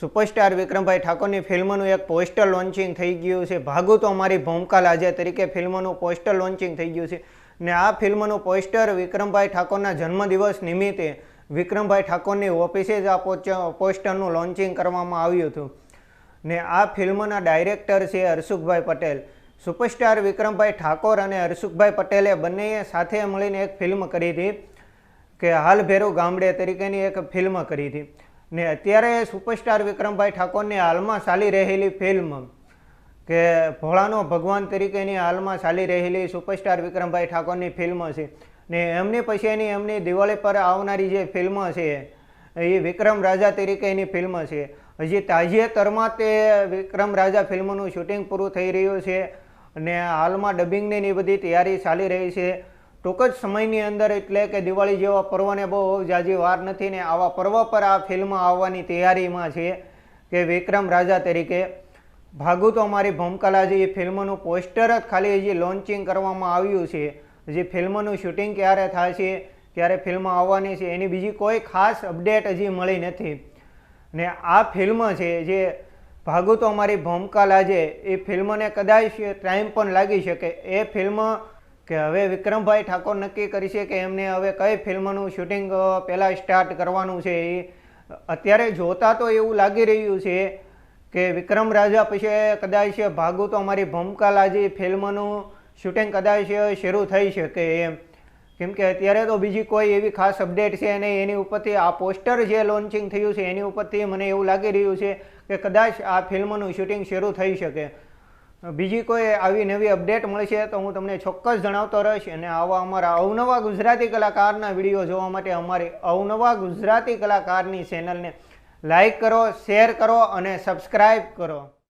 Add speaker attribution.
Speaker 1: Superstar વિક્રમભાઈ ઠાકોરની ફિલ્મનું એક poster launching થઈ ગયું છે. ભાગુ તો મારી ભૂમકા લાજે તરીકે ફિલ્મનું પોસ્ટર લોન્ચિંગ થઈ ગયું છે. ને આ ફિલ્મનું પોસ્ટર વિક્રમભાઈ ઠાકોરના જન્મદિવસ નિમિત્તે વિક્રમભાઈ ઠાકોરની ઓફિસે જ આ પોસ્ટરનું લોન્ચિંગ કરવામાં આવ્યું હતું. ને આ ફિલ્મના ડાયરેક્ટર છે હર્ષુખભાઈ પટેલ. સુપરસ્ટાર વિક્રમભાઈ ઠાકોર અને હર્ષુખભાઈ પટેલે બંનેએ સાથે મળીને એક ફિલ્મ કરી હતી, કે હાલ ભેરું ગામડે તરીકેની એક ફિલ્મ કરી હતી. ને અત્યારે સુપરસ્ટાર વિક્રમભાઈ ઠાકોરની હાલમાં ચાલી રહેલી ફિલ્મ કે ભોળાનો ભગવાન તરીકેની હાલમાં ચાલી રહેલી સુપરસ્ટાર વિક્રમભાઈ ઠાકોરની ફિલ્મ છે. ને એમની પછીની એમની દિવાળી પર આવનારી જે ફિલ્મ છે, એ વિક્રમ રાજા તરીકેની ફિલ્મ છે. હજી તાજેતરમાં તે વિક્રમ રાજા ફિલ્મનું શૂટિંગ પૂરું થઈ રહ્યું છે અને હાલમાં ડબિંગની બધી તૈયારી ચાલી રહી છે. ટૂંક જ સમયની અંદર એટલે કે દિવાળી જેવા પર્વને બહુ જાજી વાર નથી ને આવા પર્વ પર આ ફિલ્મ આવવાની તૈયારીમાં છે કે વિક્રમ રાજા તરીકે. ભાગુ તો અમારી ભૂમકલાજી એ ફિલ્મનું પોસ્ટર જ ખાલી હજી લોન્ચિંગ કરવામાં આવ્યું છે. હજી ફિલ્મનું શૂટિંગ ક્યારે થાય છે ક્યારે ફિલ્મ આવવાની છે, એની બીજી કોઈ ખાસ અપડેટ હજી મળી નથી. ને આ ફિલ્મ છે જે ભાગુ તો અમારી ભમકાલાજે એ ફિલ્મને કદાચ ટાઈમ પણ લાગી શકે. એ ફિલ્મ કે હવે વિક્રમભાઈ ઠાકોર નક્કી કરી છે કે એમને હવે કઈ ફિલ્મનું શૂટિંગ પહેલાં સ્ટાર્ટ કરવાનું છે એ અત્યારે જોતા તો એવું લાગી રહ્યું છે કે વિક્રમ રાજા પછી કદાચ ભાગુ તો અમારી ભમકાલાજી ફિલ્મનું શૂટિંગ કદાચ શરૂ થઈ શકે એમ. કેમ કે અત્યારે તો બીજી કોઈ એવી ખાસ અપડેટ છે નહીં. એની ઉપરથી આ પોસ્ટર જે લોન્ચિંગ થયું છે એની ઉપરથી મને એવું લાગી રહ્યું છે કે કદાચ આ ફિલ્મનું શૂટિંગ શરૂ થઈ શકે. બીજી કોઈ આવી નવી અપડેટ મળશે તો હું તમને ચોક્કસ જણાવતો રહીશ અને આવા અમારા અવનવા ગુજરાતી કલાકારના વીડિયો જોવા માટે અમારી અવનવા ગુજરાતી કલાકારની ચેનલને લાઈક કરો શેર કરો અને સબસ્ક્રાઈબ કરો.